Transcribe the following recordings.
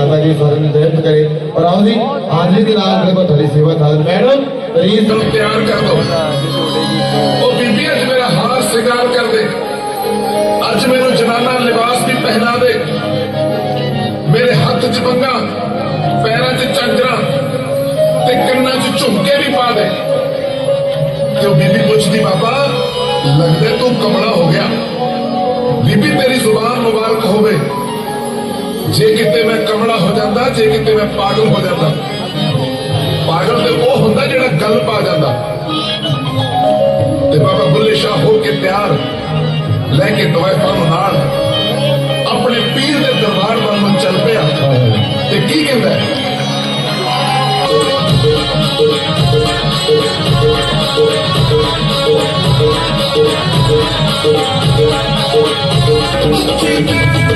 ਧੰਨਵਾਦ ਦਾਦਾ ਜੀ ਸਰਨ ਨਿਰਦੇਸ਼ ਕਰੇ। ਪਰ ਆਓ ਜੀ ਹਾਜ਼ਰੀ ਦੇ ਨਾਲ ਮੇਰੇ ਕੋਲ ਤੁਹਾਡੀ ਸੇਵਾ ਨਾਲ ਮੈਡਮ ਪ੍ਰੀਤ ਨੂੰ ਤਿਆਰ ਕਰ ਦੋ ਉਹ ਬੀਬੀ ਅੱਜ ਮੇਰਾ ਅੱਜ ਮੈਨੂੰ ਜਨਾਨਾ ਲਿਬਾਸ ਵੀ ਪਹਿਨਾ ਦੇ ਮੇਰੇ ਹੱਥ 'ਚ ਬੰਗਾ ਪੈਰਾਂ 'ਚ ਚਾਂਦਰਾ ਤੇ ਕੰਨਾਂ 'ਚ ਝੁਮਕੇ ਵੀ ਪਾ ਦੇ। ਤੇ ਉਹ ਬੀਬੀ ਪੁੱਛਦੀ, ਬਾਬਾ, ਲੱਗਦਾ ਤੂੰ ਕਮਲਾ ਹੋ ਗਿਆ। ਬੀਬੀ, ਤੇਰੀ ਜ਼ੁਬਾਨ ਮੁਬਾਰਕ ਹੋਵੇ। ਜੇ ਕਿਤੇ ਮੈਂ ਕਮਲਾ ਹੋ ਜਾਂਦਾ, ਜੇ ਕਿਤੇ ਮੈਂ ਪਾਗਲ ਹੋ ਜਾਂਦਾ। ਪਾਗਲ ਤੇ ਉਹ ਹੁੰਦਾ ਜਿਹੜਾ ਗੱਲ ਪਾ ਜਾਂਦਾ। ਤੇ ਬਾਬਾ ਬੁੱਲੇ ਸ਼ਾਹ ਹੋ ਕੇ ਤਿਆਰ, ਲੈ ਕੇ ਦਵਾਈਆਂ ਨੂੰ ਨਾਲ, ਆਪਣੇ ਪੀਰ ਦੇ ਦਰਬਾਰ ਵੱਲ ਨੂੰ ਚੱਲ ਪਿਆ। ਤੇ ਕੀ ਕਹਿੰਦਾ ਹੈ? ਤਾੜੀਆਂ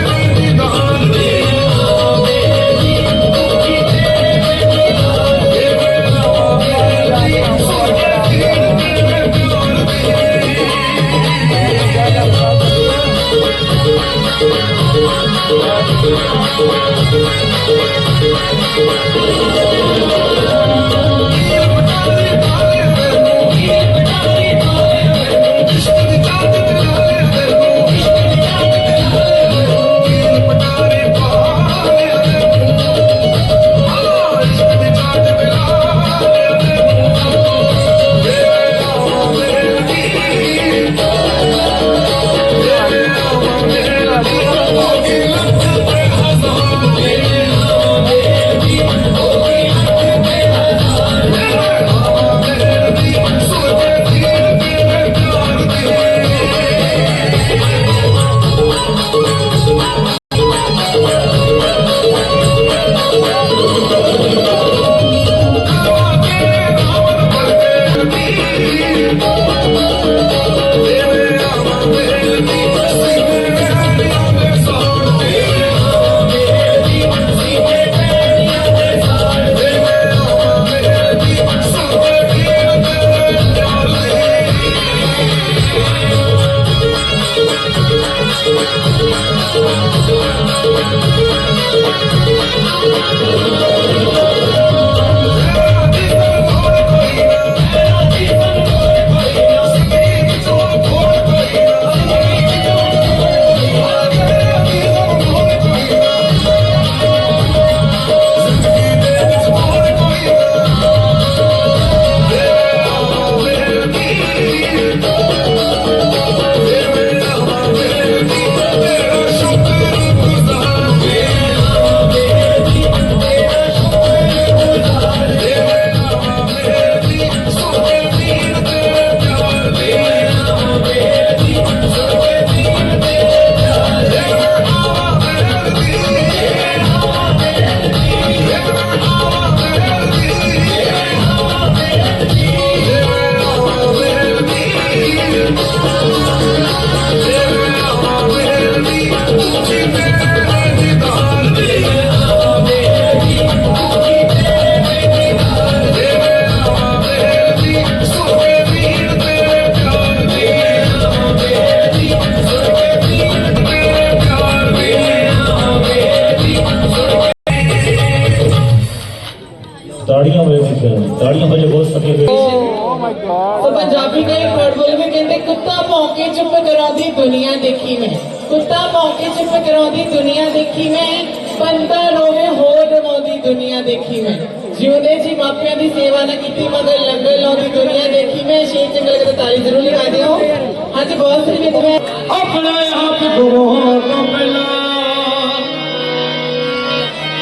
ਆਪਣੇ ਹੱਥ ਗੁਰੂ ਤੋਂ ਪਹਿਲਾਂ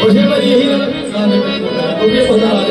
ਉਸੇ ਵਾਰੀ ਇਹੀ ਨਾ ਉਹ ਵੀ ਪਤਾ ਲੱਗ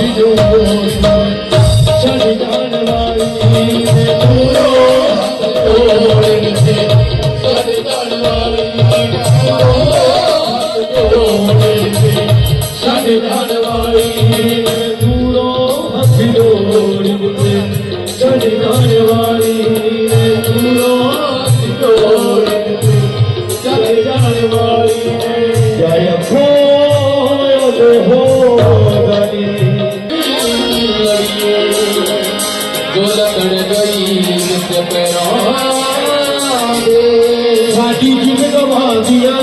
me deu ਸਾਡੀ ਜਿਵੇਂ ਕਮਾ ਦੀਆਂ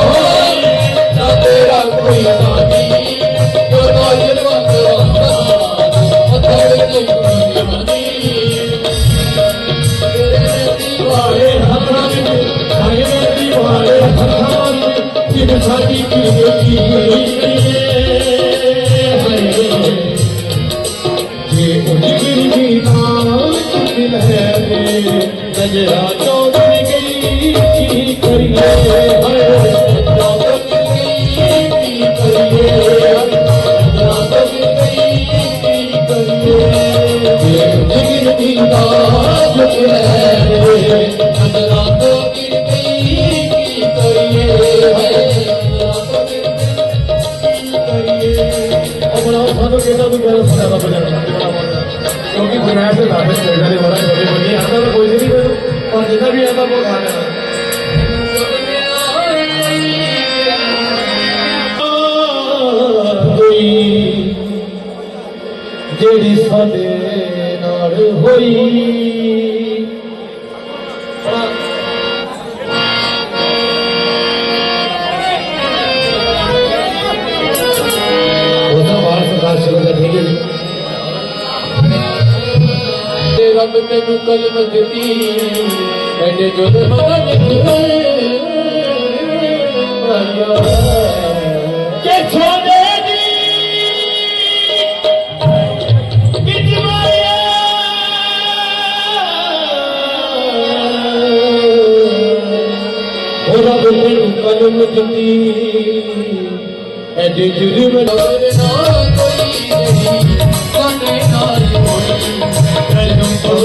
ਫਿਰ ਸਾਡੀ ਕੀ ਦੇਖੀ ਗਈ ਜੇ ਉਹ ਜਿਗਰ ਵੀ ਨਾ ਮਿਲ ਹੈ ਨਜ਼ਰਾਂ ਕੋਲ ਮਜਦੀ ਐਡੇ ਜੋ ਦੇ ਮਦਦ ਕਰੇ ਭਾਇਆ ਕੇ ਛੋੜੇ ਦੀ ਕਿਤ ਮਾਰਿਆ ਉਹ ਰੱਬ ਕੋਲ ਕੋਲ ਮਜਦੀ ਐਡੇ ਜੁਰਮ ਨਾ ਕੋਈ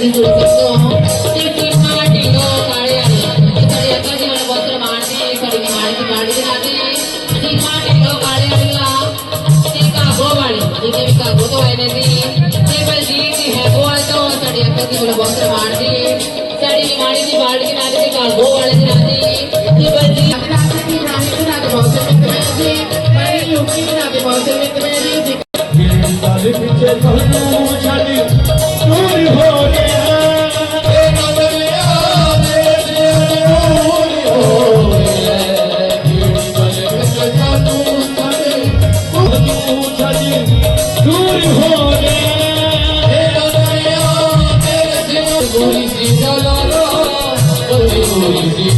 ਵੀ ਕੋਈ ਪੁੱਛੋ ਤੇ ਕੀ ਮਾਂ ਢਿੰਗੋ ਕਾਲੇ ਵਾਲੀ ਸਾਡੇ ਅੱਗਾ ਜੀ ਵਾਲੇ ਬਹੁਤ ਰਮਾਨ ਦੀ ਕੜੀ ਮਾਣ ਦੀ ਬਾੜੀ ਦੇ ਨਾਲ ਦੀ ਮਾਂ ਢਿੰਗੋ ਕਾਲੇ ਵਾਲੀ ਆ ਤੇ ਕਾਗੋ ਵਾਲੀ ਜਿਹਦੇ ਵੀ ਕਾਗੋ ਤੋਂ ਆਏ ਨੇ ਦੀ ਤੇ ਬਲਜੀਤ ਦੀ ਹੈ ਉਹ ਆਏ ਤੋਂ ਸਾਡੇ ਅੱਗਾ ਜੀ ਵਾਲੇ ਬਹੁਤ ਰਮਾਨ ਦੀ ਸਾਡੀ ਨਿਮਾਣੀ ਦੀ ਬਾੜੀ ਦੇ ਨਾਲ ਦੀ ਕਾਗੋ ਵਾਲੇ ਦੇ ਨਾਲ ਦੀ ਤੇ ਬਲਜੀਤ ਆਪਣਾ ਆਪਣੀ ਰਾਣੀ ਦੇ ਨਾਲ ਬਹੁਤ ਮਿੱਤਰ ਜੀ ਮੈਂ ਲੋਕੀ ਨਾਲ ਬਹੁਤ ਮਿੱਤਰ ਜੀ ਜਿਹੜੇ ਸਾਡੇ ਪਿੱਛੇ ਤੁਹਾਨੂੰ ਛੱਡੀ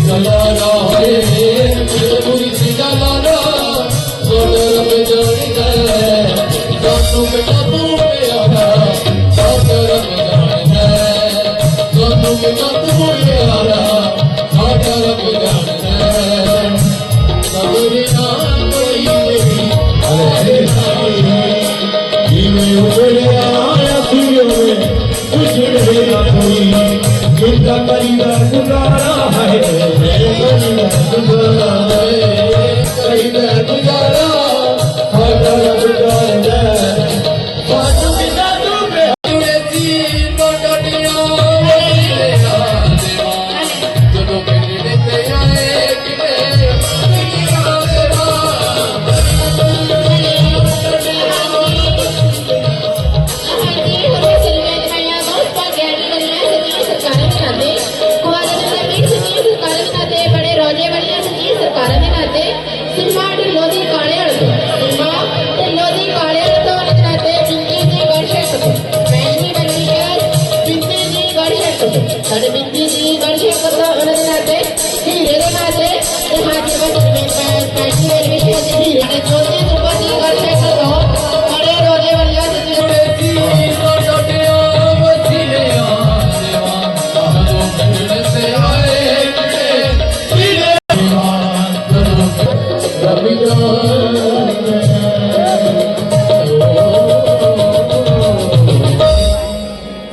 the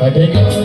I think.